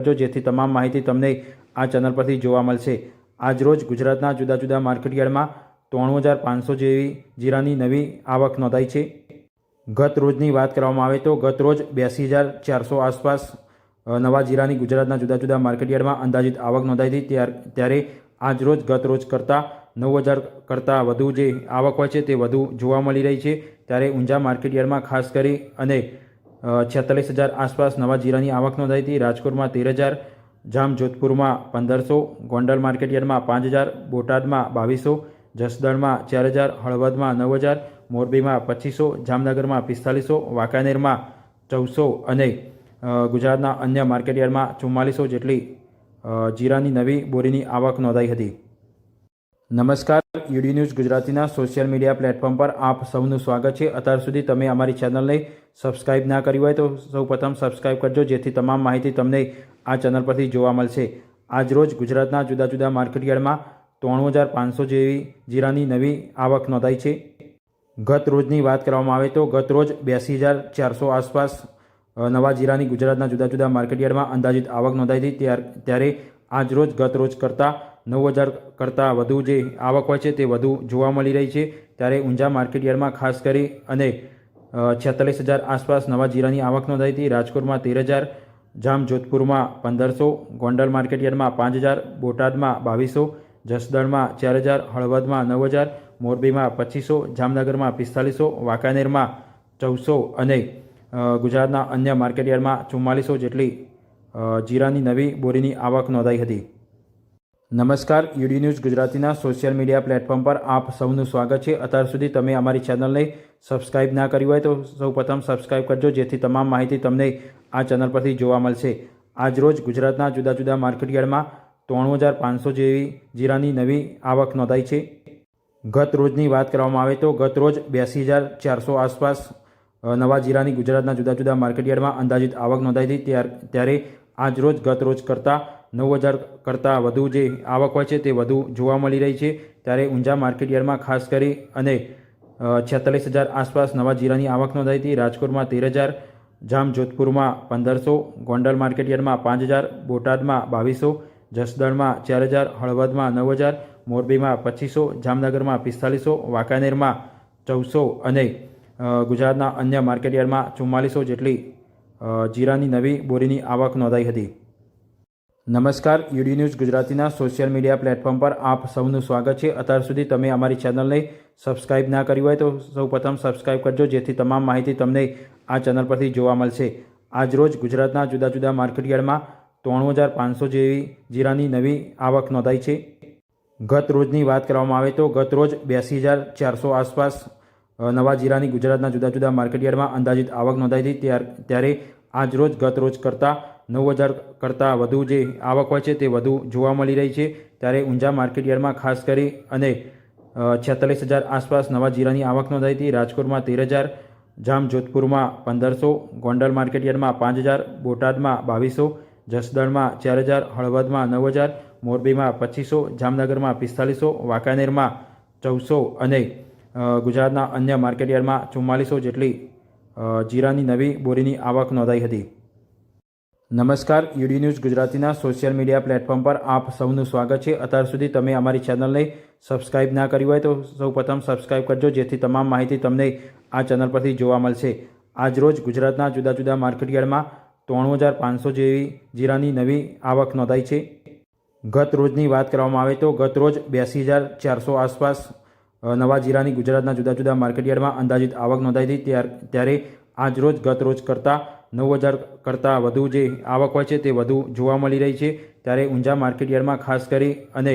કરજો જેથી તમામ માહિતી તમને આ ચેનલ પરથી જોવા મળશે. આજરોજ ગુજરાતના જુદા જુદા માર્કેટયાર્ડમાં ત્રાણું હજાર પાંચસો જેવી જીરાની નવી આવક નોંધાઈ છે. ગત રોજની વાત કરવામાં આવે તો ગત રોજ બ્યાસી હજાર ચારસો આસપાસ નવા જીરાની ગુજરાતના જુદા જુદા માર્કેટયાર્ડમાં અંદાજિત આવક નોંધાઈ હતી. ત્યાર, ત્યારે આજ રોજ ગત રોજ કરતાં નવ હજાર કરતાં વધુ જે આવક હોય છે તે વધુ જોવા મળી રહી છે. ત્યારે ઊંઝા માર્કેટયાર્ડમાં ખાસ કરી અને છેતાલીસ હજાર આસપાસ નવા જીરાની આવક નોંધાઈ હતી. રાજકોટમાં તેર હજાર જામ જોધપુરમાં પંદરસો, ગોંડલ માર્કેટયાર્ડમાં પાંચ હજાર, બોટાદમાં બાવીસો, જસદણમાં ચાર હજાર, હળવદમાં નવ હજાર, મોરબીમાં પચીસો, જામનગરમાં પિસ્તાલીસો, વાંકાનેરમાં ચૌદસો અને ગુજરાતના અન્ય માર્કેટયાર્ડમાં ચુમ્માલીસો જેટલી જીરાની નવી બોરીની આવક નોંધાઈ હતી. નમસ્કાર. યુડી ન્યૂઝ ગુજરાતીના સોશિયલ મીડિયા પ્લેટફોર્મ પર આપ સૌનું સ્વાગત છે. અત્યાર સુધી તમે અમારી ચેનલને સબસ્ક્રાઇબ ના કરી હોય તો સૌપ્રથમ સબસ્ક્રાઇબ કરજો, જેથી તમામ માહિતી તમને આ ચેનલ પરથી જોવા મળશે. આજરોજ ગુજરાતના જુદા જુદા માર્કેટયાર્ડમાં ત્રાણું હજાર પાંચસો જેવી જીરાની નવી આવક નોંધાઈ છે. ગત રોજની વાત કરવામાં આવે તો ગત રોજ બ્યાસી હજાર ચારસો આસપાસ નવા જીરાની ગુજરાતના જુદા જુદા માર્કેટયાર્ડમાં અંદાજિત આવક નોંધાઈ હતી. ત્યારે આજ રોજ ગત રોજ કરતાં નવ હજાર કરતાં વધુ જે આવક હોય છે તે વધુ જોવા મળી રહી છે. ત્યારે ઊંઝા માર્કેટયાર્ડમાં ખાસ કરી અને છેતાલીસ હજાર આસપાસ નવા જીરાની આવક નોંધાઈ હતી. રાજકોટમાં તેર હજાર જામ જોધપુરમાં પંદરસો, ગોંડલ માર્કેટયાર્ડમાં પાંચ હજાર, બોટાદમાં બાવીસો, જસદણમાં ચાર હજાર, હળવદમાં નવ હજાર, મોરબીમાં પચીસો, જામનગરમાં પિસ્તાલીસો, વાંકાનેરમાં ચૌદસો અને ગુજરાતના અન્ય માર્કેટયાર્ડમાં ચુમ્માલીસો જેટલી જીરાની નવી બોરીની આવક નોંધાઈ હતી. નમસ્કાર, યુડી ન્યૂઝ ગુજરાતીના સોશિયલ મીડિયા પ્લેટફોર્મ પર આપ સૌનું સ્વાગત છે. અત્યાર સુધી તમે અમારી ચેનલને સબસ્ક્રાઇબ ના કરી હોય તો સૌપ્રથમ સબસ્ક્રાઇબ કરજો, જેથી તમામ માહિતી તમને આ ચેનલ પરથી જોવા મળશે. આજરોજ ગુજરાતના જુદા જુદા માર્કેટયાર્ડમાં ત્રણ હજાર પાંચસો જેવી જીરાની નવી આવક નોંધાઈ છે. ગત રોજની વાત કરવામાં આવે તો ગત રોજ બ્યાસી હજાર ચારસો આસપાસ નવા જીરાની ગુજરાતના જુદા જુદા માર્કેટયાર્ડમાં અંદાજિત આવક નોંધાઈ હતી. ત્યાર, ત્યારે આજ રોજ ગત રોજ કરતાં નવ હજાર કરતાં વધુ જે આવક હોય છે તે વધુ જોવા મળી રહી છે. ત્યારે ઊંઝા માર્કેટયાર્ડમાં ખાસ કરી અને છેતાલીસ હજાર આસપાસ નવા જીરાની આવક નોંધાઈ હતી. રાજકોટમાં તેર હજાર જામ જોધપુરમાં પંદરસો, ગોંડલ માર્કેટયાર્ડમાં પાંચ હજાર, બોટાદમાં બાવીસો, જસદણમાં ચાર હજાર, હળવદમાં નવ હજાર, મોરબીમાં પચીસો, જામનગરમાં પિસ્તાલીસો, વાંકાનેરમાં ચૌદસો અને ગુજરાતના અન્ય માર્કેટયાર્ડમાં ચુમ્માલીસો જેટલી જીરાની નવી બોરીની આવક નોંધાઈ હતી. નમસ્કાર, યુડી ન્યૂઝ ગુજરાતીના સોશિયલ મીડિયા પ્લેટફોર્મ પર આપ સૌનું સ્વાગત છે. અત્યાર સુધી તમે અમારી ચેનલને સબસ્ક્રાઇબ ના કરી હોય તો સૌપ્રથમ સબસ્ક્રાઇબ કરજો, જેથી તમામ માહિતી તમને આ ચેનલ પરથી જોવા મળશે. આજરોજ ગુજરાતના જુદા જુદા માર્કેટયાર્ડમાં ત્રણ હજાર પાંચસો જેવી જીરાની નવી આવક નોંધાઈ છે. ગત રોજની વાત કરવામાં આવે તો ગત રોજ બ્યાસી હજાર ચારસો આસપાસ નવા જીરાની ગુજરાતના જુદા જુદા માર્કેટયાર્ડમાં અંદાજિત આવક નોંધાઈ હતી. ત્યારે આજ રોજ ગત રોજ કરતાં નવ હજાર કરતાં વધુ જે આવક હોય છે તે વધુ જોવા મળી રહી છે. ત્યારે ઊંઝા માર્કેટયાર્ડમાં ખાસ કરી અને છેતાલીસ હજાર આસપાસ નવા જીરાની આવક નોંધાઈ હતી. રાજકોટમાં તેર હજાર જામ જોધપુરમાં પંદરસો, ગોંડલ માર્કેટયાર્ડમાં પાંચ હજાર, બોટાદમાં બાવીસો, જસદણમાં ચાર હજાર, હળવદમાં નવ હજાર, મોરબીમાં પચીસો, જામનગરમાં પિસ્તાલીસો, વાંકાનેરમાં ચૌદસો અને ગુજરાતના અન્ય માર્કેટયાર્ડમાં ચુમ્માલીસો જેટલી જીરાની નવી બોરીની આવક નોંધાઈ હતી. નમસ્કાર, યુડી ન્યૂઝ ગુજરાતીના સોશિયલ મીડિયા પ્લેટફોર્મ પર આપ સૌનું સ્વાગત છે. અત્યાર સુધી તમે અમારી ચેનલને સબસ્ક્રાઇબ ના કરી હોય તો સૌપ્રથમ સબસ્ક્રાઇબ કરજો, જેથી તમામ માહિતી તમને આ ચેનલ પરથી જોવા મળશે. આજરોજ ગુજરાતના જુદા જુદા માર્કેટયાર્ડમાં ત્રણું હજાર પાંચસો જેવી જીરાની નવી આવક નોંધાઈ છે. ગત રોજની વાત કરવામાં આવે તો ગત રોજ બ્યાસી હજાર ચારસો આસપાસ નવા જીરાની ગુજરાતના જુદા જુદા માર્કેટયાર્ડમાં અંદાજિત આવક નોંધાઈ હતી. ત્યાર, ત્યારે આજ રોજ ગત રોજ કરતાં નવ હજાર કરતાં વધુ જે આવક હોય છે તે વધુ જોવા મળી રહી છે. ત્યારે ઊંઝા માર્કેટયાર્ડમાં ખાસ કરી અને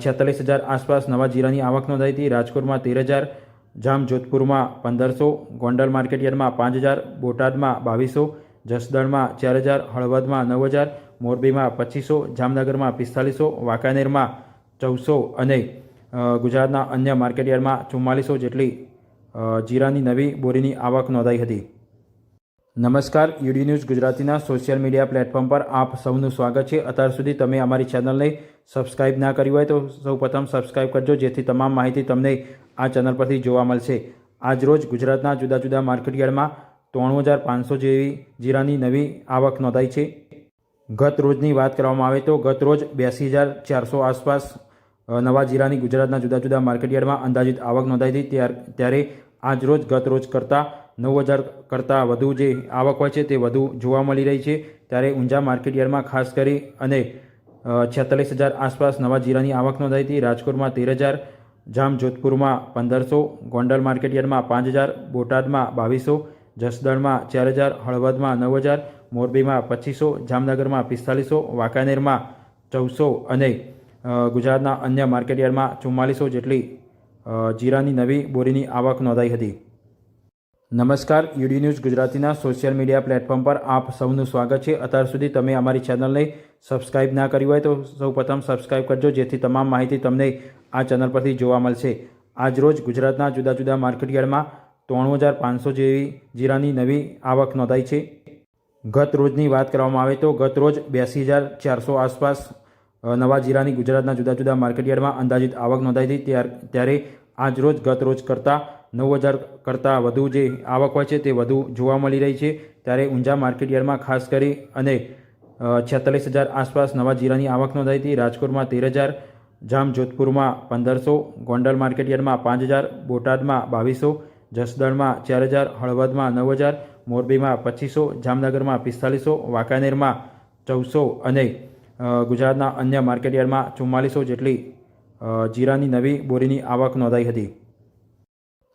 છેતાલીસ હજાર આસપાસ નવા જીરાની આવક નોંધાઈ હતી. રાજકોટમાં તેર હજાર જામ જોધપુરમાં પંદરસો, ગોંડલ માર્કેટયાર્ડમાં પાંચ હજાર, બોટાદમાં બાવીસો, જસદણમાં ચાર હજાર, હળવદમાં નવ હજાર, મોરબીમાં પચીસો, જામનગરમાં પિસ્તાલીસો, વાંકાનેરમાં ચૌદસો અને ગુજરાતના અન્ય માર્કેટયાર્ડમાં ચુમ્માલીસો જેટલી જીરાની નવી બોરીની આવક નોંધાઈ હતી. નમસ્કાર, યુડી ન્યૂઝ ગુજરાતીના સોશિયલ મીડિયા પ્લેટફોર્મ પર આપ સૌનું સ્વાગત છે. અત્યાર સુધી તમે અમારી ચેનલને સબસ્ક્રાઇબ ના કરી હોય તો સૌપ્રથમ સબસ્ક્રાઇબ કરજો, જેથી તમામ માહિતી તમને આ ચેનલ પરથી જોવા મળશે. આજરોજ ગુજરાતના જુદા જુદા માર્કેટયાર્ડમાં ત્રણું હજાર પાંચસો જેવી જીરાની નવી આવક નોંધાઈ છે. ગત રોજની વાત કરવામાં આવે તો ગત રોજ બ્યાસી હજાર ચારસો આસપાસ નવા જીરાની ગુજરાતના જુદા જુદા માર્કેટયાર્ડમાં અંદાજિત આવક નોંધાઈ હતી. ત્યાર, ત્યારે આજ રોજ ગત રોજ કરતાં નવ હજાર કરતાં વધુ જે આવક હોય છે તે વધુ જોવા મળી રહી છે. ત્યારે ઊંઝા માર્કેટયાર્ડમાં ખાસ કરી અને છેતાલીસ હજાર આસપાસ નવા જીરાની આવક નોંધાઈ હતી. રાજકોટમાં તેર હજાર જામ જોધપુરમાં પંદરસો, ગોંડલ માર્કેટયાર્ડમાં પાંચ હજાર, બોટાદમાં બાવીસો, જસદણમાં ચાર હજાર, હળવદમાં નવ હજાર, મોરબીમાં પચીસો, જામનગરમાં પિસ્તાલીસો, વાંકાનેરમાં ચૌદસો અને ગુજરાતના અન્ય માર્કેટયાર્ડમાં ચુમ્માલીસો જેટલી જીરાની નવી બોરીની આવક નોંધાઈ હતી. નમસ્કાર, યુડી ન્યૂઝ ગુજરાતીના સોશિયલ મીડિયા પ્લેટફોર્મ પર આપ સૌનું સ્વાગત છે. અત્યાર સુધી તમે અમારી ચેનલને સબસ્ક્રાઇબ ના કરી હોય તો સૌપ્રથમ સબસ્ક્રાઇબ કરજો, જેથી તમામ માહિતી તમને આ ચેનલ પરથી જોવા મળશે. આજરોજ ગુજરાતના જુદા જુદા માર્કેટયાર્ડમાં ત્રણ હજાર પાંચસો જેવી જીરાની નવી આવક નોંધાઈ છે. ગત રોજની વાત કરવામાં આવે તો ગત રોજ બ્યાસી હજાર ચારસો આસપાસ નવા જીરાની ગુજરાતના જુદા જુદા માર્કેટયાર્ડમાં અંદાજિત આવક નોંધાઈ હતી. ત્યારે આજ રોજ ગત રોજ કરતાં નવ હજાર કરતાં વધુ જે આવક હોય છે તે વધુ જોવા મળી રહી છે. ત્યારે ઊંઝા માર્કેટયાર્ડમાં ખાસ કરી અને છેતાલીસ હજાર આસપાસ નવા જીરાની આવક નોંધાઈ હતી. રાજકોટમાં તેર હજાર જામ જોધપુરમાં પંદરસો, ગોંડલ માર્કેટયાર્ડમાં પાંચ હજાર, બોટાદમાં બાવીસો, જસદણમાં ચાર હજાર, હળવદમાં નવ હજાર, મોરબીમાં પચીસો, જામનગરમાં પિસ્તાલીસો, વાંકાનેરમાં ચૌદસો અને ગુજરાતના અન્ય માર્કેટયાર્ડમાં ચુમ્માલીસો જેટલી જીરાની નવી બોરીની આવક નોંધાઈ હતી.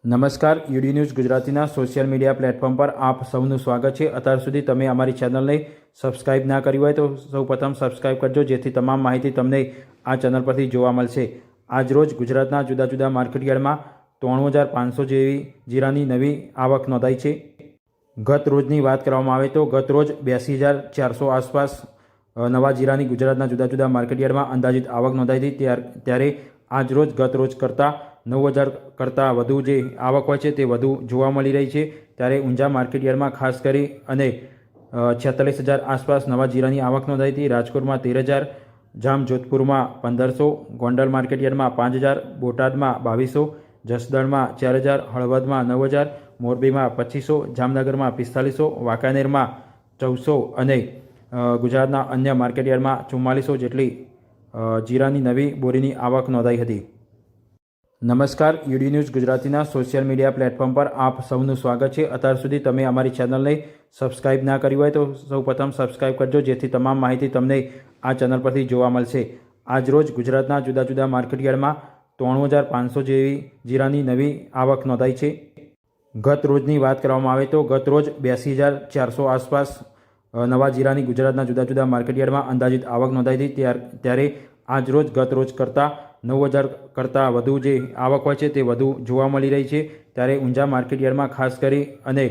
નમસ્કાર યુડી ન્યૂઝ ગુજરાતીના સોશિયલ મીડિયા પ્લેટફોર્મ પર આપ સૌનું સ્વાગત છે. અત્યાર સુધી તમે અમારી ચેનલને સબસ્ક્રાઇબ ના કરી હોય તો સૌપ્રથમ સબસ્ક્રાઇબ કરજો, જેથી તમામ માહિતી તમને આ ચેનલ પરથી જોવા મળશે. આજરોજ ગુજરાતના જુદા જુદા માર્કેટયાર્ડમાં ત્રાણું હજાર પાંચસો જેવી જીરાની નવી આવક નોંધાઈ છે. ગત રોજની વાત કરવામાં આવે તો ગત રોજ બ્યાસી હજાર ચારસો આસપાસ નવા જીરાની ગુજરાતના જુદા જુદા માર્કેટયાર્ડમાં અંદાજિત આવક નોંધાઈ હતી. ત્યાર, ત્યારે આજ રોજ ગત રોજ કરતાં નવ હજાર કરતાં વધુ જે આવક હોય છે તે વધુ જોવા મળી રહી છે. ત્યારે ઊંઝા માર્કેટ યાર્ડમાં ખાસ કરી અને છેતાલીસ હજાર આસપાસ નવા જીરાની આવક નોંધાઈ હતી. રાજકોટમાં તેર હજાર જામ જોધપુરમાં પંદરસો, ગોંડલ માર્કેટ યાર્ડમાં પાંચ હજાર, બોટાદમાં બાવીસો, જસદણમાં ચાર હજાર, હળવદમાં નવ હજાર, મોરબીમાં પચીસો, જામનગરમાં પિસ્તાલીસો, વાંકાનેરમાં ચૌદસો અને ગુજરાતના અન્ય માર્કેટયાર્ડમાં ચુમ્માલીસો જેટલી જીરાની નવી બોરીની આવક નોંધાઈ હતી. નમસ્કાર યુડી ન્યૂઝ ગુજરાતીના સોશિયલ મીડિયા પ્લેટફોર્મ પર આપ સૌનું સ્વાગત છે. અત્યાર સુધી તમે અમારી ચેનલને સબસ્ક્રાઇબ ના કરી હોય તો સૌપ્રથમ સબસ્ક્રાઇબ કરજો, જેથી તમામ માહિતી તમને આ ચેનલ પરથી જોવા મળશે. આજરોજ ગુજરાતના જુદા જુદા માર્કેટયાર્ડમાં ત્રણું હજાર પાંચસો જેવી જીરાની નવી આવક નોંધાઈ છે. ગત રોજની વાત કરવામાં આવે તો ગત રોજ બ્યાસી હજાર ચારસો આસપાસ નવા જીરાની ગુજરાતના જુદા જુદા માર્કેટયાર્ડમાં અંદાજિત આવક નોંધાઈ હતી. ત્યાર, ત્યારે આજ રોજ ગત રોજ કરતાં નવ હજાર કરતાં વધુ જે આવક હોય છે તે વધુ જોવા મળી રહી છે. ત્યારે ઊંઝા માર્કેટયાર્ડમાં ખાસ કરી અને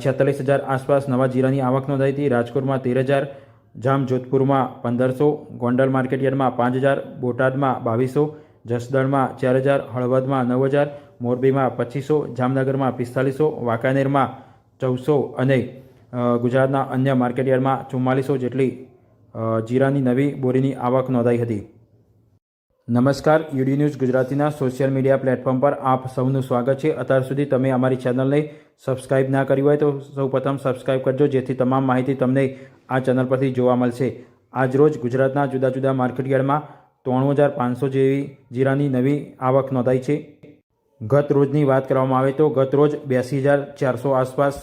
છેતાલીસ હજાર આસપાસ નવા જીરાની આવક નોંધાઈ હતી. રાજકોટમાં તેર હજાર જામ જોધપુરમાં પંદરસો, ગોંડલ માર્કેટયાર્ડમાં પાંચ હજાર, બોટાદમાં બાવીસો, જસદણમાં ચાર હજાર, હળવદમાં નવ હજાર, મોરબીમાં પચીસો, જામનગરમાં પિસ્તાલીસો, વાંકાનેરમાં ચૌદસો અને ગુજરાતના અન્ય માર્કેટયાર્ડમાં ચુમ્માલીસો જેટલી જીરાની નવી બોરીની આવક નોંધાઈ હતી. નમસ્કાર, યુડી ન્યૂઝ ગુજરાતીના સોશિયલ મીડિયા પ્લેટફોર્મ પર આપ સૌનું સ્વાગત છે. અત્યાર સુધી તમે અમારી ચેનલને સબસ્ક્રાઇબ ના કરી હોય તો સૌપ્રથમ સબસ્ક્રાઇબ કરજો, જેથી તમામ માહિતી તમને આ ચેનલ પરથી જોવા મળશે. આજરોજ ગુજરાતના જુદા જુદા માર્કેટયાર્ડમાં ત્રણ હજાર પાંચસો જેવી જીરાની નવી આવક નોંધાઈ છે. ગત રોજની વાત કરવામાં આવે તો ગત રોજ બ્યાસી હજાર ચારસો આસપાસ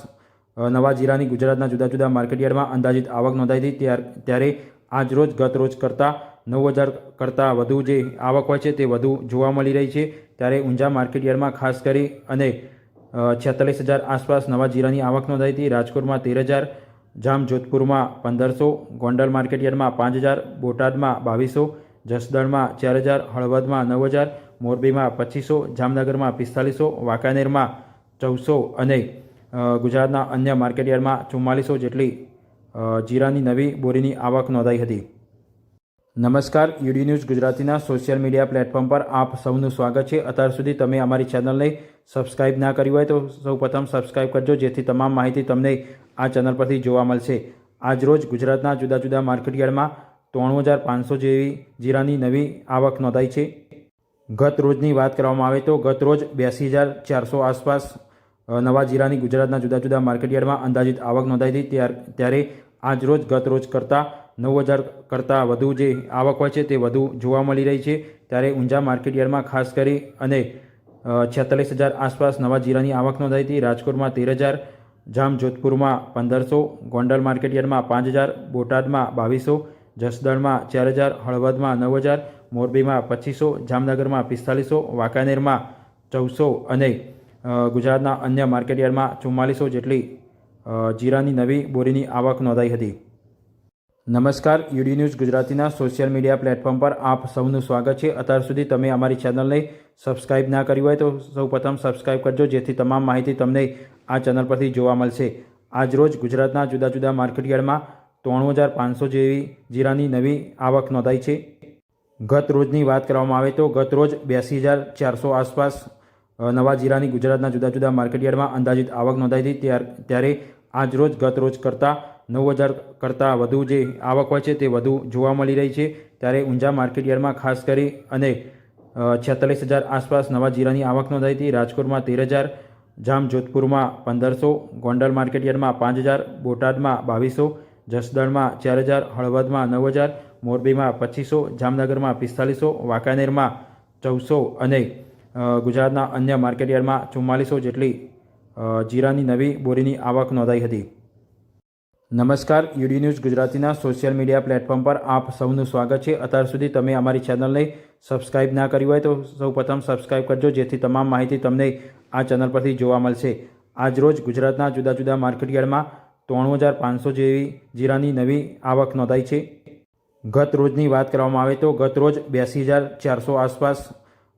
નવા જીરાની ગુજરાતના જુદા જુદા માર્કેટયાર્ડમાં અંદાજિત આવક નોંધાઈ હતી. ત્યારે ત્યારે આજ રોજ ગત રોજ કરતાં નવ હજાર કરતાં વધુ જે આવક હોય છે તે વધુ જોવા મળી રહી છે. ત્યારે ઊંઝા માર્કેટયાર્ડમાં ખાસ કરી અને છેતાલીસ હજાર આસપાસ નવા જીરાની આવક નોંધાઈ હતી. રાજકોટમાં તેર હજાર જામ જોધપુરમાં પંદરસો, ગોંડલ માર્કેટયાર્ડમાં પાંચ હજાર, બોટાદમાં બાવીસો, જસદણમાં ચાર હજાર, હળવદમાં નવ હજાર, મોરબીમાં પચીસો, જામનગરમાં પિસ્તાલીસો, વાંકાનેરમાં ચૌદસો અને ગુજરાતના અન્ય માર્કેટયાર્ડમાં ચુમ્માલીસો જેટલી જીરાની નવી બોરીની આવક નોંધાઈ હતી. નમસ્કાર, યુડી ન્યૂઝ ગુજરાતીના સોશિયલ મીડિયા પ્લેટફોર્મ પર આપ સૌનું સ્વાગત છે. અત્યાર સુધી તમે અમારી ચેનલને સબસ્ક્રાઇબ ના કરી હોય તો સૌપ્રથમ સબસ્ક્રાઇબ કરજો, જેથી તમામ માહિતી તમને આ ચેનલ પરથી જોવા મળશે. આજરોજ ગુજરાતના જુદા જુદા માર્કેટયાર્ડમાં ત્રાણું હજાર પાંચસો જેવી જીરાની નવી આવક નોંધાઈ છે. ગત રોજની વાત કરવામાં આવે તો ગત રોજ બ્યાસી હજાર ચારસો આસપાસ નવા જીરાની ગુજરાતના જુદા જુદા માર્કેટયાર્ડમાં અંદાજિત આવક નોંધાઈ હતી. ત્યારે આજ રોજ ગત રોજ કરતાં નવ હજાર કરતાં વધુ જે આવક હોય છે તે વધુ જોવા મળી રહી છે. ત્યારે ઊંઝા માર્કેટયાર્ડમાં ખાસ કરી અને છેતાલીસ હજાર આસપાસ નવા જીરાની આવક નોંધાઈ હતી. રાજકોટમાં તેર હજાર જામ જોધપુરમાં પંદરસો, ગોંડલ માર્કેટયાર્ડમાં પાંચ હજાર, બોટાદમાં બાવીસો, જસદણમાં ચાર હજાર, હળવદમાં નવ હજાર, મોરબીમાં પચીસો, જામનગરમાં પિસ્તાલીસો, વાંકાનેરમાં ચૌદસો અને ગુજરાતના અન્ય માર્કેટયાર્ડમાં ચુમ્માલીસો જેટલી જીરાની નવી બોરીની આવક નોંધાઈ હતી. નમસ્કાર, યુડી ન્યૂઝ ગુજરાતીના સોશિયલ મીડિયા પ્લેટફોર્મ પર આપ સૌનું સ્વાગત છે. અત્યાર સુધી તમે અમારી ચેનલને સબસ્ક્રાઇબ ના કરી હોય તો સૌપ્રથમ સબસ્ક્રાઇબ કરજો, જેથી તમામ માહિતી તમને આ ચેનલ પરથી જોવા મળશે. આજરોજ ગુજરાતના જુદા જુદા માર્કેટયાર્ડમાં ત્રાણું હજાર પાંચસો જેવી જીરાની નવી આવક નોંધાઈ છે. ગત રોજની વાત કરવામાં આવે તો ગત રોજ બ્યાસી હજાર ચારસો આસપાસ નવા જીરાની ગુજરાતના જુદા જુદા માર્કેટયાર્ડમાં અંદાજિત આવક નોંધાઈ હતી. ત્યાર, ત્યારે આજ રોજ ગત રોજ કરતાં નવ હજાર કરતાં વધુ જે આવક હોય છે તે વધુ જોવા મળી રહી છે. ત્યારે ઊંઝા માર્કેટયાર્ડમાં ખાસ કરી અને છેતાલીસ હજાર આસપાસ નવા જીરાની આવક નોંધાઈ હતી. રાજકોટમાં તેર હજાર જામ જોધપુરમાં પંદરસો, ગોંડલ માર્કેટયાર્ડમાં પાંચ હજાર, બોટાદમાં બાવીસો, જસદણમાં ચાર હજાર, હળવદમાં નવ હજાર, મોરબીમાં પચીસો, જામનગરમાં પિસ્તાલીસો, વાંકાનેરમાં ચૌદસો અને ગુજરાતના અન્ય માર્કેટયાર્ડમાં ચુમ્માલીસો જેટલી જીરાની નવી બોરીની આવક નોંધાઈ હતી. નમસ્કાર, યુડી ન્યૂઝ ગુજરાતીના સોશિયલ મીડિયા પ્લેટફોર્મ પર આપ સૌનું સ્વાગત છે. અત્યાર સુધી તમે અમારી ચેનલને સબસ્ક્રાઇબ ના કરી હોય તો સૌપ્રથમ સબસ્ક્રાઇબ કરજો, જેથી તમામ માહિતી તમને આ ચેનલ પરથી જોવા મળશે. આજરોજ ગુજરાતના જુદા જુદા માર્કેટયાર્ડમાં ત્રણું હજાર પાંચસો જેવી જીરાની નવી આવક નોંધાઈ છે. ગત રોજની વાત કરવામાં આવે તો ગત રોજ બ્યાસી હજાર ચારસો આસપાસ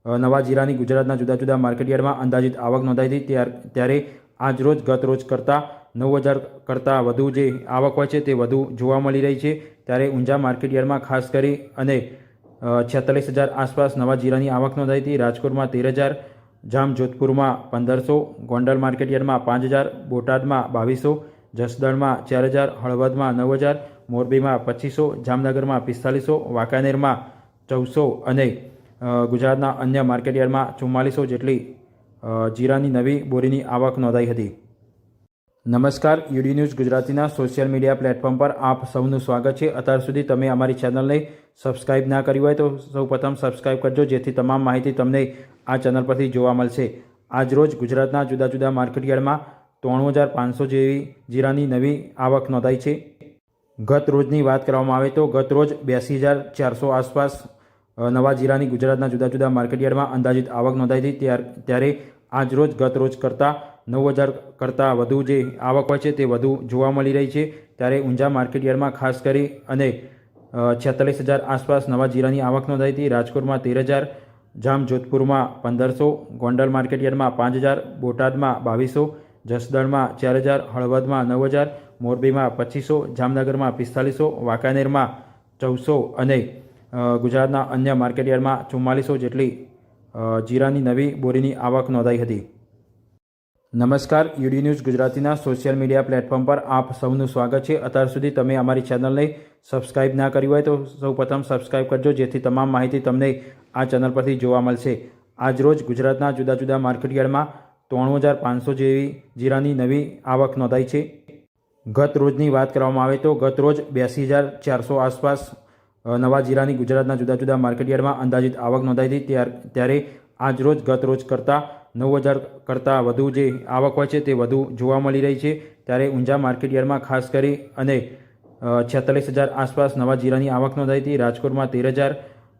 નવા જીરાની ગુજરાતના જુદા જુદા માર્કેટયાર્ડમાં અંદાજિત આવક નોંધાઈ હતી. ત્યાર, ત્યારે આજ રોજ ગત રોજ કરતાં નવ હજાર કરતાં વધુ જે આવક હોય છે તે વધુ જોવા મળી રહી છે. ત્યારે ઊંઝા માર્કેટયાર્ડમાં ખાસ કરી અને છેતાલીસ હજાર આસપાસ નવા જીરાની આવક નોંધાઈ હતી. રાજકોટમાં તેર હજાર જામ જોધપુરમાં પંદરસો, ગોંડલ માર્કેટયાર્ડમાં પાંચ હજાર, બોટાદમાં બાવીસો, જસદણમાં ચાર હજાર, હળવદમાં નવ હજાર, મોરબીમાં પચીસો, જામનગરમાં પિસ્તાલીસો, વાંકાનેરમાં ચૌદસો અને ગુજરાતના અન્ય માર્કેટયાર્ડમાં ચુમ્માલીસો જેટલી જીરાની નવી બોરીની આવક નોંધાઈ હતી. નમસ્કાર યુડી ન્યૂઝ ગુજરાતીના સોશિયલ મીડિયા પ્લેટફોર્મ પર આપ સૌનું સ્વાગત છે. અત્યાર સુધી તમે અમારી ચેનલને સબસ્ક્રાઇબ ના કરી હોય તો સૌપ્રથમ સબસ્ક્રાઇબ કરજો, જેથી તમામ માહિતી તમને આ ચેનલ પરથી જોવા મળશે. આજરોજ ગુજરાતના જુદા જુદા માર્કેટયાર્ડમાં ત્રાણું હજાર પાંચસો જેવી જીરાની નવી આવક નોંધાઈ છે. ગત રોજની વાત કરવામાં આવે તો ગત રોજ બ્યાસી હજાર ચારસો આસપાસ નવા જીરાની ગુજરાતના જુદા જુદા માર્કેટયાર્ડમાં અંદાજિત આવક નોંધાઈ હતી. ત્યારે આજ રોજ ગત રોજ કરતાં નવ હજાર કરતાં વધુ જે આવક હોય છે તે વધુ જોવા મળી રહી છે. ત્યારે ઊંઝા માર્કેટયાર્ડમાં ખાસ કરી અને છેતાલીસ હજાર આસપાસ નવા જીરાની આવક નોંધાઈ હતી. રાજકોટમાં તેર હજાર જામ જોધપુરમાં પંદરસો, ગોંડલ માર્કેટયાર્ડમાં પાંચ હજાર, બોટાદમાં બાવીસો, જસદણમાં ચાર હજાર, હળવદમાં નવ હજાર, મોરબીમાં પચીસો, જામનગરમાં પિસ્તાલીસો, વાંકાનેરમાં ચૌદસો અને ગુજરાતના અન્ય માર્કેટયાર્ડમાં ચુમ્માલીસો જેટલી જીરાની નવી બોરીની આવક નોંધાઈ હતી. નમસ્કાર, યુડી ન્યૂઝ ગુજરાતીના સોશિયલ મીડિયા પ્લેટફોર્મ પર આપ સૌનું સ્વાગત છે. અત્યાર સુધી તમે અમારી ચેનલને સબસ્ક્રાઇબ ના કરી હોય તો સૌપ્રથમ સબસ્ક્રાઇબ કરજો, જેથી તમામ માહિતી તમને આ ચેનલ પરથી જોવા મળશે. આજરોજ ગુજરાતના જુદા જુદા માર્કેટયાર્ડમાં ત્રણ હજાર પાંચસો જેવી જીરાની નવી આવક નોંધાઈ છે. ગત રોજની વાત કરવામાં આવે તો ગત રોજ બ્યાસી હજાર ચારસો આસપાસ નવા જીરાની ગુજરાતના જુદા જુદા માર્કેટયાર્ડમાં અંદાજિત આવક નોંધાઈ હતી. ત્યાર, ત્યારે આજ રોજ ગત રોજ કરતાં નવ હજાર કરતાં વધુ જે આવક હોય છે તે વધુ જોવા મળી રહી છે. ત્યારે ઊંઝા માર્કેટ યાર્ડમાં ખાસ કરી અને છેતાલીસ હજાર આસપાસ નવા જીરાની આવક નોંધાઈ હતી. રાજકોટમાં તેર હજાર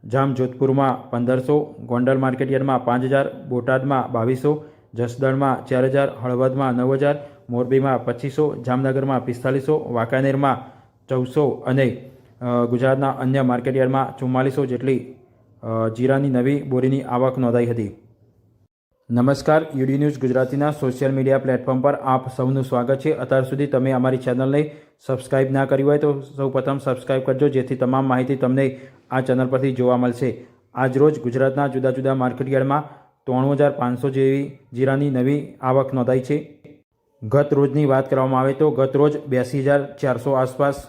જામ જોધપુરમાં પંદરસો, ગોંડલ માર્કેટ યાર્ડમાં પાંચ હજાર, બોટાદમાં બાવીસો, જસદણમાં ચાર હજાર, હળવદમાં નવ હજાર, મોરબીમાં પચીસો, જામનગરમાં પિસ્તાલીસો, વાંકાનેરમાં ચૌદસો અને ગુજરાતના અન્ય માર્કેટ યાર્ડમાં ચુમ્માલીસો જેટલી જીરાની નવી બોરીની આવક નોંધાઈ હતી. નમસ્કાર, યુડી ન્યૂઝ ગુજરાતીના સોશિયલ મીડિયા પ્લેટફોર્મ પર આપ સૌનું સ્વાગત છે. અત્યાર સુધી તમે અમારી ચેનલને સબસ્ક્રાઇબ ના કરી હોય તો સૌપ્રથમ સબસ્ક્રાઇબ કરજો, જેથી તમામ માહિતી તમને આ ચેનલ પરથી જોવા મળશે. આજરોજ ગુજરાતના જુદા જુદા માર્કેટયાર્ડમાં ત્રણ હજાર પાંચસો જેવી જીરાની નવી આવક નોંધાઈ છે. ગત રોજની વાત કરવામાં આવે તો ગત રોજ બ્યાસી હજાર ચારસો આસપાસ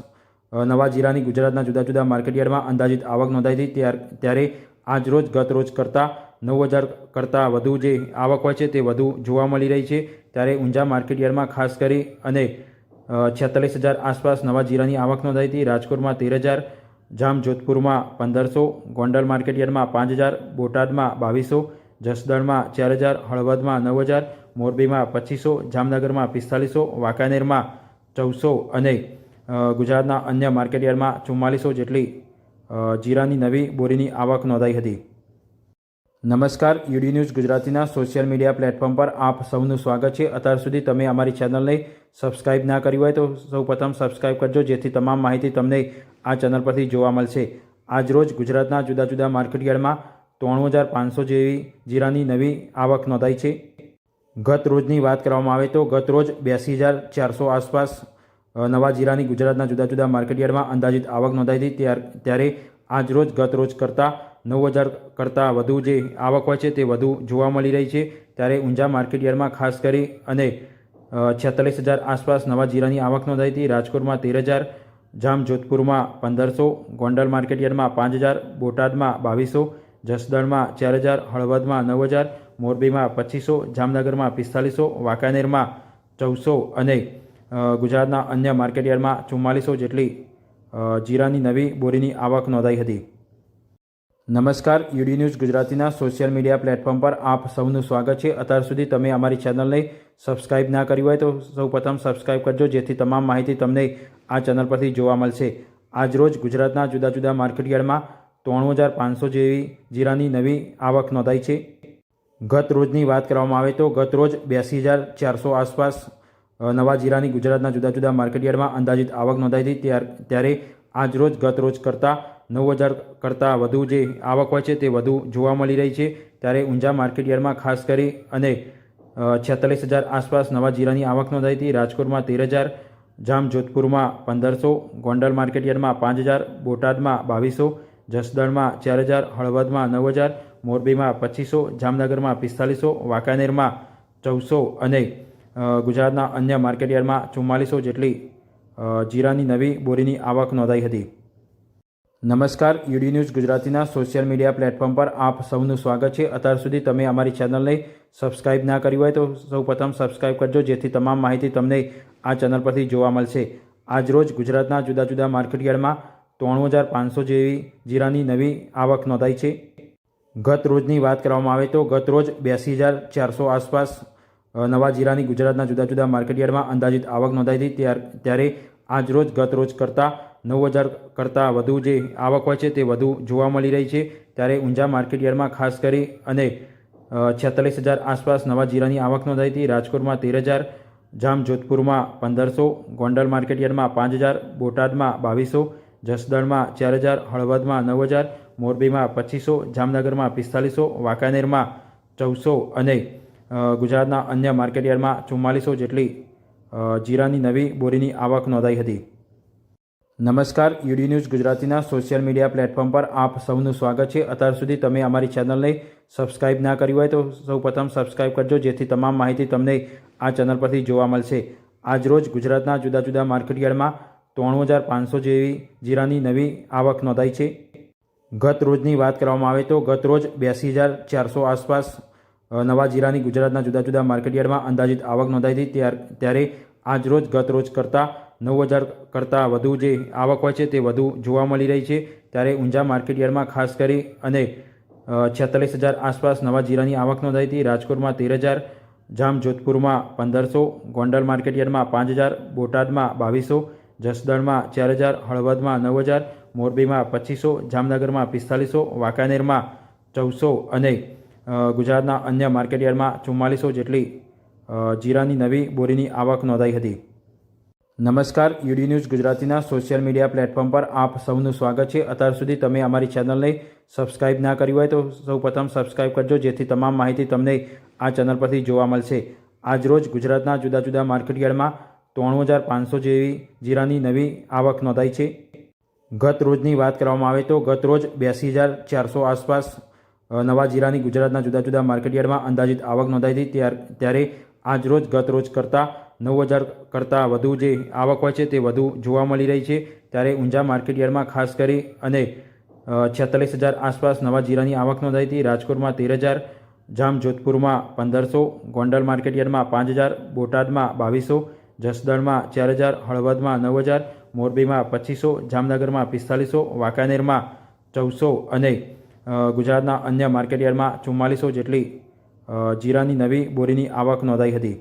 નવા જીરાની ગુજરાતના જુદા જુદા માર્કેટયાર્ડમાં અંદાજિત આવક નોંધાઈ હતી. ત્યાર, ત્યારે આજ રોજ ગત રોજ કરતાં નવ હજાર કરતાં વધુ જે આવક હોય છે તે વધુ જોવા મળી રહી છે. ત્યારે ઊંઝા માર્કેટયાર્ડમાં ખાસ કરી અને છેતાલીસ હજાર આસપાસ નવા જીરાની આવક નોંધાઈ હતી. રાજકોટમાં તેર હજાર જામ જોધપુરમાં પંદરસો, ગોંડલ માર્કેટયાર્ડમાં પાંચ હજાર, બોટાદમાં બાવીસો, જસદણમાં ચાર હજાર, હળવદમાં નવ હજાર, મોરબીમાં પચીસો, જામનગરમાં પિસ્તાલીસો, વાંકાનેરમાં ચૌદસો અને ગુજરાતના અન્ય માર્કેટયાર્ડમાં ચુમ્માલીસો જેટલી જીરાની નવી બોરીની આવક નોંધાઈ હતી. નમસ્કાર, યુડી ન્યૂઝ ગુજરાતીના સોશિયલ મીડિયા પ્લેટફોર્મ પર આપ સૌનું સ્વાગત છે. અત્યાર સુધી તમે અમારી ચેનલને સબસ્ક્રાઇબ ના કરી હોય તો સૌપ્રથમ સબસ્ક્રાઇબ કરજો, જેથી તમામ માહિતી તમને આ ચેનલ પરથી જોવા મળશે. આજરોજ ગુજરાતના જુદા જુદા માર્કેટયાર્ડમાં ત્રણ હજાર પાંચસો જેવી જીરાની નવી આવક નોંધાઈ છે. ગત રોજની વાત કરવામાં આવે તો ગત રોજ બ્યાસી હજાર ચારસો આસપાસ નવા જીરાની ગુજરાતના જુદા જુદા માર્કેટયાર્ડમાં અંદાજિત આવક નોંધાઈ હતી. ત્યાર- ત્યારે આજ રોજ ગત રોજ કરતાં નવ હજાર કરતાં વધુ જે આવક હોય છે તે વધુ જોવા મળી રહી છે. ત્યારે ઊંઝા માર્કેટ યાર્ડમાં ખાસ કરી અને છેતાલીસ હજાર આસપાસ નવા જીરાની આવક નોંધાઈ હતી. રાજકોટમાં તેર હજાર જામ જોધપુરમાં પંદરસો, ગોંડલ માર્કેટ યાર્ડમાં પાંચ હજાર, બોટાદમાં બાવીસો, જસદણમાં ચાર હજાર, હળવદમાં નવ હજાર, મોરબીમાં પચીસો, જામનગરમાં પિસ્તાલીસો, વાંકાનેરમાં ચૌદસો અને ગુજરાતના અન્ય માર્કેટ યાર્ડમાં ચુમ્માલીસો જેટલી જીરાની નવી બોરીની આવક નોંધાઈ હતી. નમસ્કાર યુડી ન્યૂઝ ગુજરાતીના સોશિયલ મીડિયા પ્લેટફોર્મ પર આપ સૌનું સ્વાગત છે. અત્યાર સુધી તમે અમારી ચેનલને સબસ્ક્રાઇબ ના કરી હોય તો સૌપ્રથમ સબસ્ક્રાઇબ કરજો, જેથી તમામ માહિતી તમને આ ચેનલ પરથી જોવા મળશે. આજરોજ ગુજરાતના જુદા જુદા માર્કેટયાર્ડમાં ત્રણ હજાર પાંચસો જેવી જીરાની નવી આવક નોંધાઈ છે. ગત રોજની વાત કરવામાં આવે તો ગત રોજ બ્યાસી હજાર ચારસો આસપાસ નવા જીરાની ગુજરાતના જુદા જુદા માર્કેટયાર્ડમાં અંદાજિત આવક નોંધાઈ હતી. ત્યારે ત્યારે આજ રોજ ગત રોજ કરતાં નવ હજાર કરતાં વધુ જે આવક હોય છે તે વધુ જોવા મળી રહી છે. ત્યારે ઊંઝા માર્કેટયાર્ડમાં ખાસ કરી અને છેતાલીસ હજાર આસપાસ નવા જીરાની આવક નોંધાઈ હતી. રાજકોટમાં તેર હજાર જામ જોધપુરમાં પંદરસો, ગોંડલ માર્કેટયાર્ડમાં પાંચ હજાર, બોટાદમાં બાવીસો, જસદણમાં ચાર હજાર, હળવદમાં નવ હજાર, મોરબીમાં પચીસો, જામનગરમાં પિસ્તાલીસો, વાંકાનેરમાં ચૌદસો અને ગુજરાતના અન્ય માર્કેટયાર્ડમાં ચુમ્માલીસો જેટલી જીરાની નવી બોરીની આવક નોંધાઈ હતી. નમસ્કાર, યુડી ન્યૂઝ ગુજરાતીના સોશિયલ મીડિયા પ્લેટફોર્મ પર આપ સૌનું સ્વાગત છે. અત્યાર સુધી તમે અમારી ચેનલને સબસ્ક્રાઇબ ના કરી હોય તો સૌપ્રથમ સબસ્ક્રાઇબ કરજો, જેથી તમામ માહિતી તમને આ ચેનલ પરથી જોવા મળશે. આજરોજ ગુજરાતના જુદા જુદા માર્કેટયાર્ડમાં ત્રાણું હજાર પાંચસો જેવી જીરાની નવી આવક નોંધાઈ છે. ગત રોજની વાત કરવામાં આવે તો ગત રોજ બ્યાસી હજાર ચારસો આસપાસ નવા જીરાની ગુજરાતના જુદા જુદા માર્કેટયાર્ડમાં અંદાજિત આવક નોંધાઈ હતી. ત્યાર, ત્યારે આજ રોજ ગત રોજ કરતાં નવ હજાર કરતાં વધુ જે આવક હોય છે તે વધુ જોવા મળી રહી છે. ત્યારે ઊંઝા માર્કેટયાર્ડમાં ખાસ કરી અને છેતાલીસ હજાર આસપાસ નવા જીરાની આવક નોંધાઈ હતી. રાજકોટમાં તેર હજાર જામ જોધપુરમાં પંદરસો, ગોંડલ માર્કેટયાર્ડમાં પાંચ હજાર, બોટાદમાં બાવીસો, જસદણમાં ચાર હજાર, હળવદમાં નવ હજાર, મોરબીમાં પચીસો, જામનગરમાં પિસ્તાલીસો, વાંકાનેરમાં ચૌદસો અને ગુજરાતના અન્ય માર્કેટયાર્ડમાં ચુમ્માલીસો જેટલી જીરાની નવી બોરીની આવક નોંધાઈ હતી. નમસ્કાર, યુડી ન્યૂઝ ગુજરાતીના સોશિયલ મીડિયા પ્લેટફોર્મ પર આપ સૌનું સ્વાગત છે. અત્યાર સુધી તમે અમારી ચેનલને સબસ્ક્રાઇબ ના કરી હોય તો સૌપ્રથમ સબસ્ક્રાઇબ કરજો, જેથી તમામ માહિતી તમને આ ચેનલ પરથી જોવા મળશે. આજરોજ ગુજરાતના જુદા જુદા માર્કેટયાર્ડમાં ત્રણ હજાર પાંચસો જેવી જીરાની નવી આવક નોંધાઈ છે. ગત રોજની વાત કરવામાં આવે તો ગત રોજ બ્યાસી હજાર ચારસો આસપાસ નવા જીરાની ગુજરાતના જુદા જુદા માર્કેટયાર્ડમાં અંદાજિત આવક નોંધાઈ હતી. ત્યાર, ત્યારે આજ રોજ ગત રોજ કરતાં નવ હજાર કરતાં વધુ જે આવક હોય છે તે વધુ જોવા મળી રહી છે. ત્યારે ઊંઝા માર્કેટયાર્ડમાં ખાસ કરી અને છેતાલીસ હજાર આસપાસ નવા જીરાની આવક નોંધાઈ હતી. રાજકોટમાં તેર હજાર જામ જોધપુરમાં પંદરસો, ગોંડલ માર્કેટયાર્ડમાં પાંચ હજાર, બોટાદમાં બાવીસો, જસદણમાં ચાર હજાર, હળવદમાં નવ હજાર, મોરબીમાં પચીસો, જામનગરમાં પિસ્તાલીસો, વાંકાનેરમાં ચૌદસો અને ગુજરાતના અન્ય માર્કેટયાર્ડમાં ચુમ્માલીસો જેટલી જીરાની નવી બોરીની આવક નોંધાઈ હતી. નમસ્કાર યુડી ન્યૂઝ ગુજરાતીના સોશિયલ મીડિયા પ્લેટફોર્મ પર આપ સૌનું સ્વાગત છે. અત્યાર સુધી તમે અમારી ચેનલને સબસ્ક્રાઇબ ના કરી હોય તો સૌપ્રથમ સબસ્ક્રાઇબ કરજો, જેથી તમામ માહિતી તમને આ ચેનલ પરથી જોવા મળશે. આજરોજ ગુજરાતના જુદા જુદા માર્કેટયાર્ડમાં ત્રણ હજાર પાંચસો જેવી જીરાની નવી આવક નોંધાઈ છે. ગત રોજની વાત કરવામાં આવે તો ગત રોજ બ્યાસી હજાર ચારસો આસપાસ નવા જીરાની ગુજરાતના જુદા જુદા માર્કેટયાર્ડમાં અંદાજિત આવક નોંધાઈ હતી. ત્યારે આજ રોજ ગત રોજ કરતાં નવ હજાર કરતાં વધુ જે આવક હોય છે તે વધુ જોવા મળી રહી છે. ત્યારે ઊંઝા માર્કેટયાર્ડમાં ખાસ કરી અને છેતાલીસ હજાર આસપાસ નવા જીરાની આવક નોંધાઈ હતી. રાજકોટમાં તેર હજાર જામ જોધપુરમાં પંદરસો, ગોંડલ માર્કેટયાર્ડમાં પાંચ હજાર, બોટાદમાં બાવીસો, જસદણમાં ચાર હજાર, હળવદમાં નવ હજાર, મોરબીમાં પચીસો, જામનગરમાં પિસ્તાલીસો, વાંકાનેરમાં ચૌદસો અને ગુજરાતના અન્ય માર્કેટયાર્ડમાં ચુમ્માલીસો જેટલી જીરાની નવી બોરીની આવક નોંધાઈ હતી.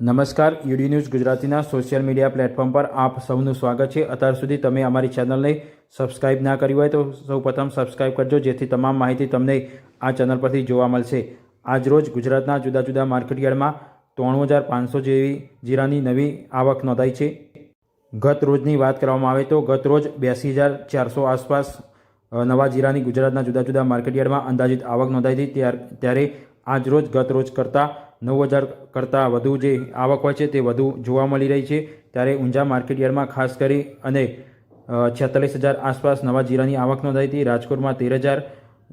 નમસ્કાર, યુડી ન્યૂઝ ગુજરાતીના સોશિયલ મીડિયા પ્લેટફોર્મ પર આપ સૌનું સ્વાગત છે. અત્યાર સુધી તમે અમારી ચેનલને સબસ્ક્રાઇબ ના કરી હોય તો સૌપ્રથમ સબસ્ક્રાઇબ કરજો, જેથી તમામ માહિતી તમને આ ચેનલ પરથી જોવા મળશે. આજરોજ ગુજરાતના જુદા જુદા માર્કેટયાર્ડમાં ત્રાણું હજાર પાંચસો જેવી જીરાની નવી આવક નોંધાઈ છે. ગત રોજની વાત કરવામાં આવે તો ગત રોજ બ્યાસી હજાર ચારસો આસપાસ નવા જીરાની ગુજરાતના જુદા જુદા માર્કેટયાર્ડમાં અંદાજિત આવક નોંધાઈ હતી. ત્યાર, ત્યારે આજ રોજ ગત રોજ કરતાં નવ હજાર કરતાં વધુ જે આવક હોય છે તે વધુ જોવા મળી રહી છે. ત્યારે ઊંઝા માર્કેટયાર્ડમાં ખાસ કરી અને છેતાલીસ હજાર આસપાસ નવા જીરાની આવક નોંધાઈ હતી. રાજકોટમાં તેર હજાર,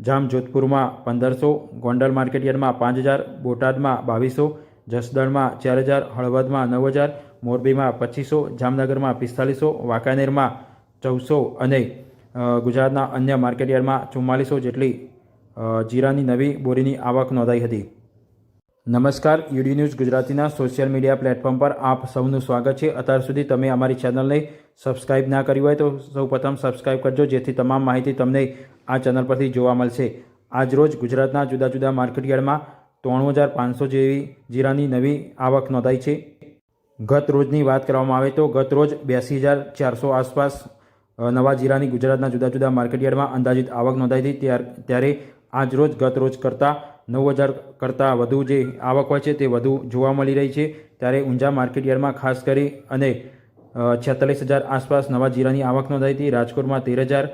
જામ જોધપુરમાં પંદરસો, ગોંડલ માર્કેટયાર્ડમાં પાંચ હજાર, બોટાદમાં બાવીસો, જસદણમાં ચાર હજાર, હળવદમાં નવ હજાર, મોરબીમાં પચીસો, જામનગરમાં પિસ્તાલીસો, વાંકાનેરમાં ચૌદસો અને ગુજરાતના અન્ય માર્કેટયાર્ડમાં ચુમ્માલીસો જેટલી જીરાની નવી બોરીની આવક નોંધાઈ હતી. નમસ્કાર, યુડી ન્યૂઝ ગુજરાતીના સોશિયલ મીડિયા પ્લેટફોર્મ પર આપ સૌનું સ્વાગત છે. અત્યાર સુધી તમે અમારી ચેનલને સબસ્ક્રાઇબ ના કરી હોય તો સૌપ્રથમ સબસ્ક્રાઇબ કરજો, જેથી તમામ માહિતી તમને આ ચેનલ પરથી જોવા મળશે. આજરોજ ગુજરાતના જુદા જુદા માર્કેટયાર્ડમાં ત્રણ હજાર પાંચસો જેવી જીરાની નવી આવક નોંધાઈ છે. ગત રોજની વાત કરવામાં આવે તો ગત રોજ બ્યાસી હજાર ચારસો આસપાસ નવા જીરાની ગુજરાતના જુદા જુદા માર્કેટયાર્ડમાં અંદાજિત આવક નોંધાઈ હતી. ત્યાર, ત્યારે આજ રોજ ગત રોજ કરતાં નવ હજાર કરતાં વધુ જે આવક હોય છે તે વધુ જોવા મળી રહી છે. ત્યારે ઊંઝા માર્કેટયાર્ડમાં ખાસ કરી અને છેતાલીસ હજાર આસપાસ નવા જીરાની આવક નોંધાઈ હતી. રાજકોટમાં તેર હજાર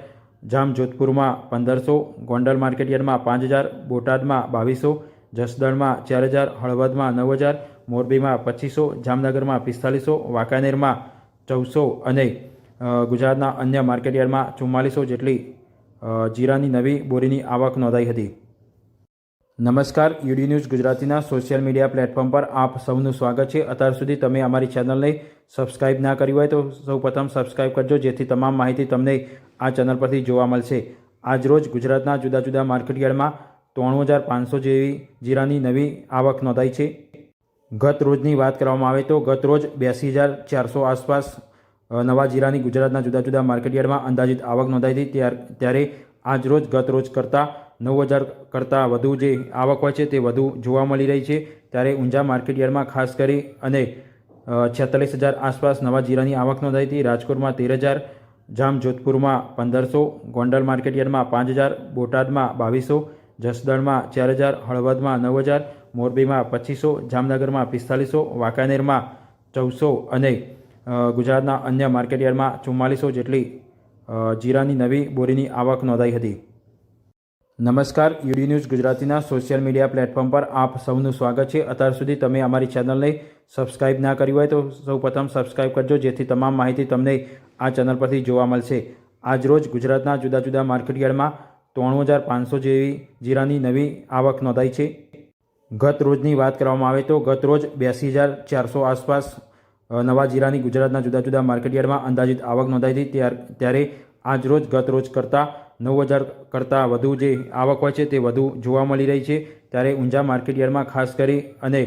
જામ જોધપુરમાં પંદરસો, ગોંડલ માર્કેટયાર્ડમાં પાંચ હજાર, બોટાદમાં બાવીસો, જસદણમાં ચાર હજાર, હળવદમાં નવ હજાર, મોરબીમાં પચીસો, જામનગરમાં પિસ્તાલીસો, વાંકાનેરમાં ચૌદસો અને ગુજરાતના અન્ય માર્કેટયાર્ડમાં ચુમ્માલીસો જેટલી જીરાની નવી બોરીની આવક નોંધાઈ હતી. નમસ્કાર યુડી ન્યૂઝ ગુજરાતીના સોશિયલ મીડિયા પ્લેટફોર્મ પર આપ સૌનું સ્વાગત છે. અત્યાર સુધી તમે અમારી ચેનલને સબસ્ક્રાઇબ ના કરી હોય તો સૌપ્રથમ સબસ્ક્રાઇબ કરજો, જેથી તમામ માહિતી તમને આ ચેનલ પરથી જોવા મળશે. આજરોજ ગુજરાતના જુદા જુદા માર્કેટયાર્ડમાં ત્રણ હજાર પાંચસો જેવી જીરાની નવી આવક નોંધાઈ છે. ગત રોજની વાત કરવામાં આવે તો ગત રોજ બ્યાસી હજાર ચારસો આસપાસ નવા જીરાની ગુજરાતના જુદા જુદા માર્કેટયાર્ડમાં અંદાજિત આવક નોંધાઈ હતી. ત્યારે આજ રોજ ગત રોજ કરતાં નવ હજાર કરતાં વધુ જે આવક હોય છે તે વધુ જોવા મળી રહી છે. ત્યારે ઊંઝા માર્કેટયાર્ડમાં ખાસ કરી અને છેતાલીસ હજાર આસપાસ નવા જીરાની આવક નોંધાઈ હતી. રાજકોટમાં તેર હજાર જામ જોધપુરમાં પંદરસો, ગોંડલ માર્કેટયાર્ડમાં પાંચ હજાર, બોટાદમાં બાવીસો, જસદણમાં ચાર હજાર, હળવદમાં નવ હજાર, મોરબીમાં પચીસો, જામનગરમાં પિસ્તાલીસો, વાંકાનેરમાં ચૌદસો અને ગુજરાતના અન્ય માર્કેટયાર્ડમાં ચુમ્માલીસો જેટલી જીરાની નવી બોરીની આવક નોંધાઈ હતી. નમસ્કાર યુડી ન્યૂઝ ગુજરાતીના સોશિયલ મીડિયા પ્લેટફોર્મ પર આપ સૌનું સ્વાગત છે. અત્યાર સુધી તમે અમારી ચેનલને સબસ્ક્રાઇબ ના કરી હોય તો સૌપ્રથમ સબસ્ક્રાઇબ કરજો, જેથી તમામ માહિતી તમને આ ચેનલ પરથી જોવા મળશે. આજરોજ ગુજરાતના જુદા જુદા માર્કેટયાર્ડમાં ત્રણ હજાર પાંચસો જેવી જીરાની નવી આવક નોંધાઈ છે. ગત રોજની વાત કરવામાં આવે તો ગત રોજ બ્યાસી હજાર ચારસો આસપાસ નવા જીરાની ગુજરાતના જુદા જુદા માર્કેટયાર્ડમાં અંદાજિત આવક નોંધાઈ હતી. ત્યારે આજ રોજ ગત રોજ કરતાં નવ હજાર કરતાં વધુ જે આવક હોય છે તે વધુ જોવા મળી રહી છે. ત્યારે ઊંઝા માર્કેટયાર્ડમાં ખાસ કરી અને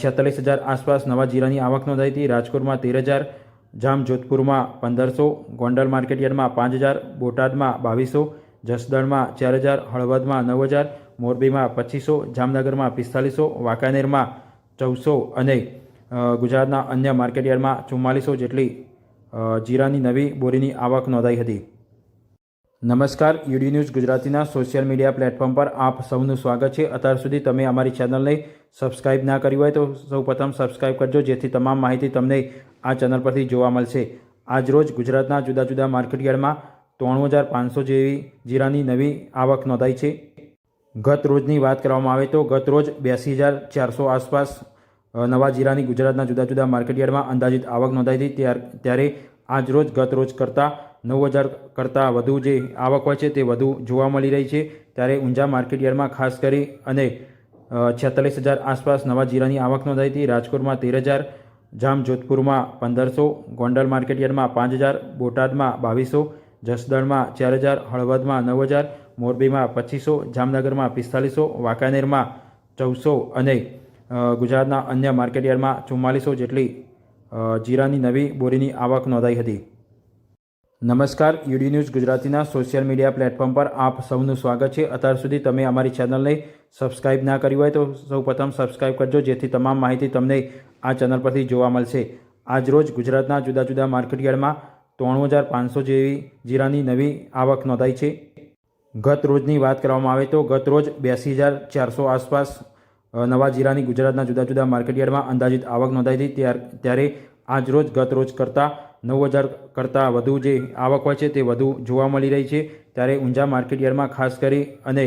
છેતાલીસ હજાર આસપાસ નવા જીરાની આવક નોંધાઈ હતી. રાજકોટમાં તેર હજાર જામ જોધપુરમાં પંદરસો, ગોંડલ માર્કેટયાર્ડમાં પાંચ હજાર, બોટાદમાં બાવીસો, જસદણમાં ચાર હજાર, હળવદમાં નવ હજાર, મોરબીમાં પચીસો, જામનગરમાં પિસ્તાલીસો, વાંકાનેરમાં ચૌદસો અને ગુજરાતના અન્ય માર્કેટયાર્ડમાં ચુમ્માલીસો જેટલી જીરાની નવી બોરીની આવક નોંધાઈ હતી. નમસ્કાર યુડી ન્યૂઝ ગુજરાતીના સોશિયલ મીડિયા પ્લેટફોર્મ પર આપ સૌનું સ્વાગત છે. અત્યાર સુધી તમે અમારી ચેનલને સબસ્ક્રાઇબ ના કરી હોય તો સૌપ્રથમ સબસ્ક્રાઇબ કરજો, જેથી તમામ માહિતી તમને આ ચેનલ પરથી જોવા મળશે. આજરોજ ગુજરાતના જુદા જુદા માર્કેટયાર્ડમાં ત્રાણું હજાર પાંચસો જેવી જીરાની નવી આવક નોંધાઈ છે. ગત રોજની વાત કરવામાં આવે તો ગત રોજ બ્યાસી હજાર ચારસો આસપાસ નવા જીરાની ગુજરાતના જુદા જુદા માર્કેટયાર્ડમાં અંદાજિત આવક નોંધાઈ હતી. ત્યારે આજ રોજ ગત રોજ કરતાં નવ હજાર કરતાં વધુ જે આવક હોય છે તે વધુ જોવા મળી રહી છે. ત્યારે ઊંઝા માર્કેટયાર્ડમાં ખાસ કરી અને છેતાલીસ હજાર આસપાસ નવા જીરાની આવક નોંધાઈ હતી. રાજકોટમાં તેર હજાર જામ જોધપુરમાં પંદરસો, ગોંડલ માર્કેટયાર્ડમાં પાંચ હજાર, બોટાદમાં બાવીસો, જસદણમાં ચાર હજાર, હળવદમાં નવ હજાર, મોરબીમાં પચીસો, જામનગરમાં પિસ્તાલીસો, વાંકાનેરમાં ચૌદસો અને ગુજરાતના અન્ય માર્કેટયાર્ડમાં ચુમ્માલીસો જેટલી જીરાની નવી બોરીની આવક નોંધાઈ હતી. નમસ્કાર યુડી ન્યૂઝ ગુજરાતીના સોશિયલ મીડિયા પ્લેટફોર્મ પર આપ સૌનું સ્વાગત છે. અત્યાર સુધી તમે અમારી ચેનલને સબસ્ક્રાઇબ ના કરી હોય તો સૌપ્રથમ સબસ્ક્રાઇબ કરજો, જેથી તમામ માહિતી તમને આ ચેનલ પરથી જોવા મળશે. આજરોજ ગુજરાતના જુદા જુદા માર્કેટયાર્ડમાં ત્રાણું હજાર પાંચસો જેવી જીરાની નવી આવક નોંધાઈ છે. ગત રોજની વાત કરવામાં આવે તો ગત રોજ બ્યાસી હજાર ચારસો આસપાસ નવા જીરાની ગુજરાતના જુદા જુદા માર્કેટયાર્ડમાં અંદાજિત આવક નોંધાઈ હતી. ત્યાર, ત્યારે આજ રોજ ગત રોજ કરતાં નવ હજાર કરતાં વધુ જે આવક હોય છે તે વધુ જોવા મળી રહી છે. ત્યારે ઊંઝા માર્કેટ યાર્ડમાં ખાસ કરી અને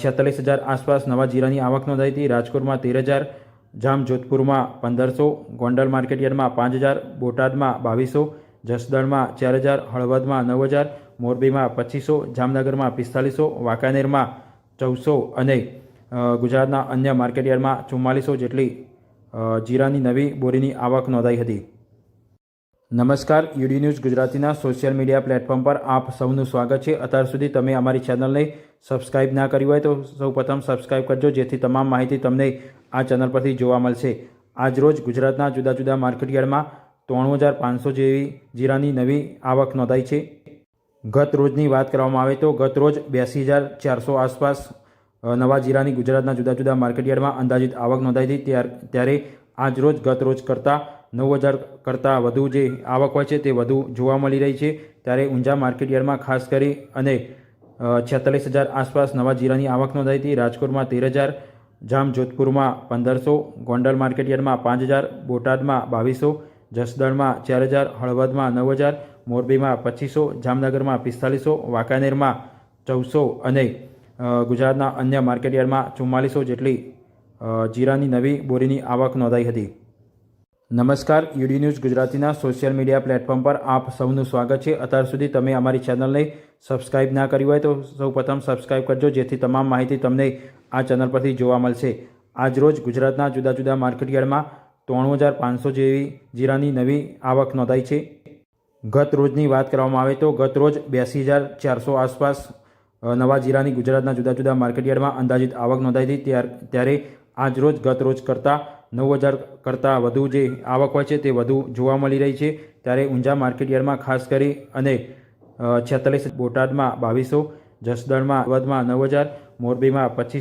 છેતાલીસ હજાર આસપાસ નવા જીરાની આવક નોંધાઈ હતી. રાજકોટમાં તેર હજાર જામ જોધપુરમાં પંદરસો, ગોંડલ માર્કેટ યાર્ડમાં પાંચ હજાર, બોટાદમાં બાવીસો, જસદણમાં ચાર હજાર, હળવદમાં નવ હજાર, મોરબીમાં પચીસો, જામનગરમાં પિસ્તાલીસો, વાંકાનેરમાં ચૌદસો અને ગુજરાતના અન્ય માર્કેટ યાર્ડમાં ચુમ્માલીસો જેટલી જીરાની નવી બોરીની આવક નોંધાઈ હતી. નમસ્કાર, યુડી ન્યૂઝ ગુજરાતીના સોશિયલ મીડિયા પ્લેટફોર્મ પર આપ સૌનું સ્વાગત છે. અત્યાર સુધી તમે અમારી ચેનલને સબસ્ક્રાઇબ ના કરી હોય તો સૌપ્રથમ સબસ્ક્રાઇબ કરજો, જેથી તમામ માહિતી તમને આ ચેનલ પરથી જોવા મળશે. આજરોજ ગુજરાતના જુદા જુદા માર્કેટયાર્ડમાં ત્રણ હજાર પાંચસો જેવી જીરાની નવી આવક નોંધાઈ છે. ગત રોજની વાત કરવામાં આવે તો ગત રોજ બ્યાસી હજાર ચારસો આસપાસ નવા જીરાની ગુજરાતના જુદા જુદા માર્કેટયાર્ડમાં અંદાજિત આવક નોંધાઈ હતી. ત્યાર, ત્યારે આજ રોજ ગત રોજ કરતાં નવ હજાર કરતાં વધુ જે આવક હોય છે તે વધુ જોવા મળી રહી છે. ત્યારે ઊંઝા માર્કેટયાર્ડમાં ખાસ કરી અને છેતાલીસ હજાર આસપાસ નવા જીરાની આવક નોંધાઈ હતી. રાજકોટમાં તેર હજાર જામ જોધપુરમાં પંદરસો, ગોંડલ માર્કેટયાર્ડમાં પાંચ હજાર, બોટાદમાં બાવીસો, જસદણમાં ચાર હજાર, હળવદમાં નવ હજાર, મોરબીમાં પચીસો, જામનગરમાં પિસ્તાલીસો, વાંકાનેરમાં ચૌદસો અને ગુજરાતના અન્ય માર્કેટયાર્ડમાં ચુમ્માલીસો જેટલી જીરાની નવી બોરીની આવક નોંધાઈ હતી. નમસ્કાર, યુડી ન્યૂઝ ગુજરાતીના સોશિયલ મીડિયા પ્લેટફોર્મ પર આપ સૌનું સ્વાગત છે. અત્યાર સુધી તમે અમારી ચેનલને સબસ્ક્રાઇબ ના કરી હોય તો સૌપ્રથમ સબસ્ક્રાઇબ કરજો, જેથી તમામ માહિતી તમને આ ચેનલ પરથી જોવા મળશે. આજરોજ ગુજરાતના જુદા જુદા માર્કેટયાર્ડમાં ત્રણ હજાર પાંચસો જેવી જીરાની નવી આવક નોંધાઈ છે. ગત રોજની વાત કરવામાં આવે તો ગત રોજ બ્યાસી હજાર ચારસો આસપાસ નવા જીરાની ગુજરાતના જુદા જુદા માર્કેટયાર્ડમાં અંદાજિત આવક નોંધાઈ હતી. ત્યાર, ત્યારે આજ રોજ ગત રોજ કરતાં નવ હજાર કરતાં વધુ જે આવક હોય છે તે વધુ જોવા મળી રહી છે. ત્યારે ઊંઝા માર્કેટયાર્ડમાં ખાસ કરી અને છેતાલીસ બોટાદમાં બાવીસો, જસદણમાં વધમાં નવ હજાર, મોરબીમાં પચીસ